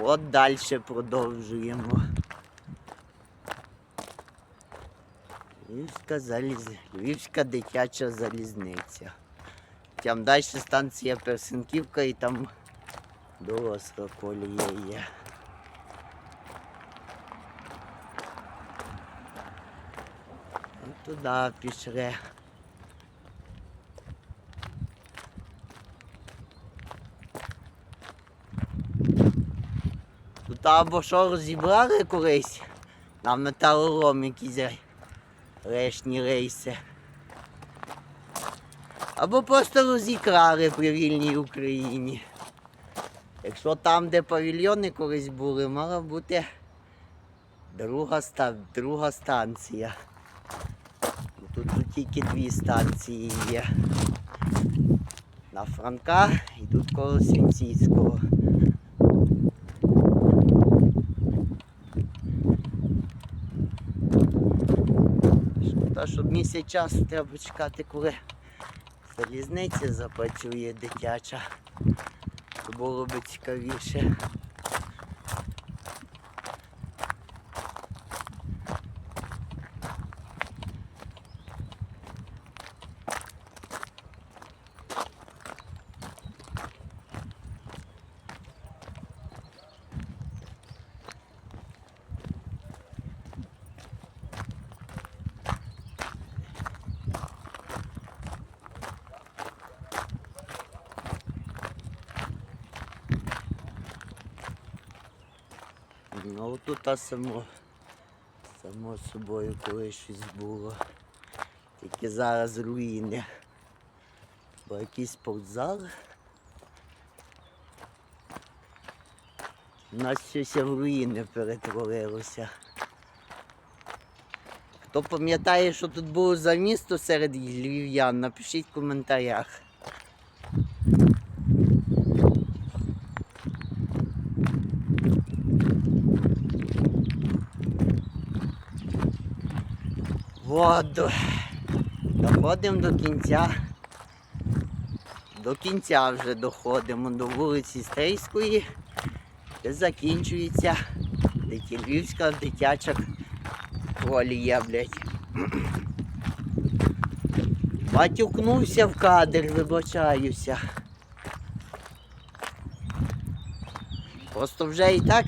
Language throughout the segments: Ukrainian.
От далі продовжуємо. Львівська, заліз... Львівська дитяча залізниця. Там далі станція Персенківка і там доросла колія є. Туди пішли. Тут або що розібрали колись на металолом якісь решні рейси. Або просто розікрали при вільній Україні. Якщо там, де павільйони колись були, мала бути друга, друга станція. Тут, тут тільки дві станції є. На Франка і тут коло Свінцівського. Та щоб місяць часу треба чекати, коли залізниця запрацює дитяча. Було б цікавіше. Ну тут а само, само собою колись щось було. Тільки зараз руїни. Бо якийсь спортзал. У нас щось в руїни перетворилося. Хто пам'ятає, що тут було за місто серед львів'ян, напишіть в коментарях. До- доходимо до кінця. До кінця вже доходимо до вулиці Стрийської, де закінчується Львівська дитяча колія, блядь. Матюкнувся в кадр, вибачаюся. Просто вже і так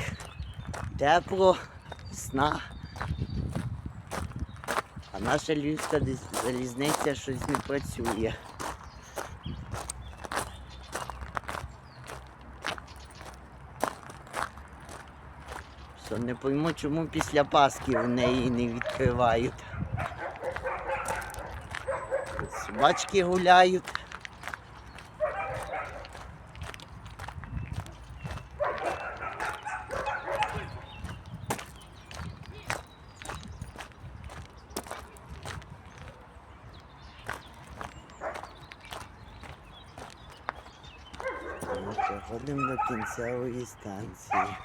тепло, сна. А наша львівська залізниця щось не працює. Що не пойму, чому після Пасхи в неї не відкривають. Собачки гуляють. Ми доходимо до кінцевої станції.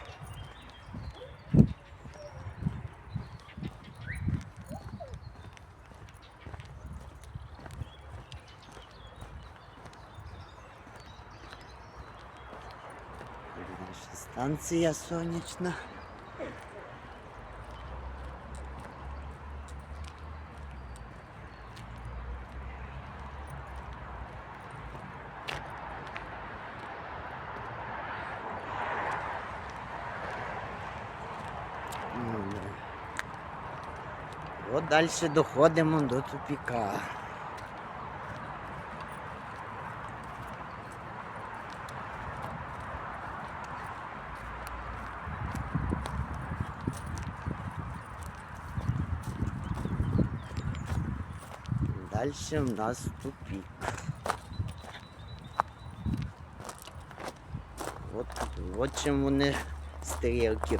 Станція сонячна. Ну, да. От далі доходимо до тупіка. Далі в нас тупік. От, от чим вони стрілки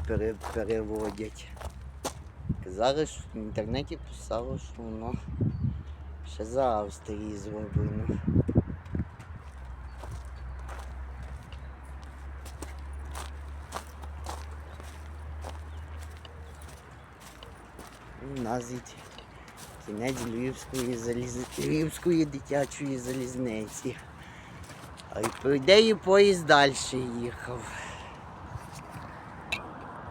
переводять. Що в інтернеті писало, що воно ще за Австрії зроблено. І кінець Львівської, заліз... Львівської дитячої залізниці. А й по ідеї поїзд далі їхав.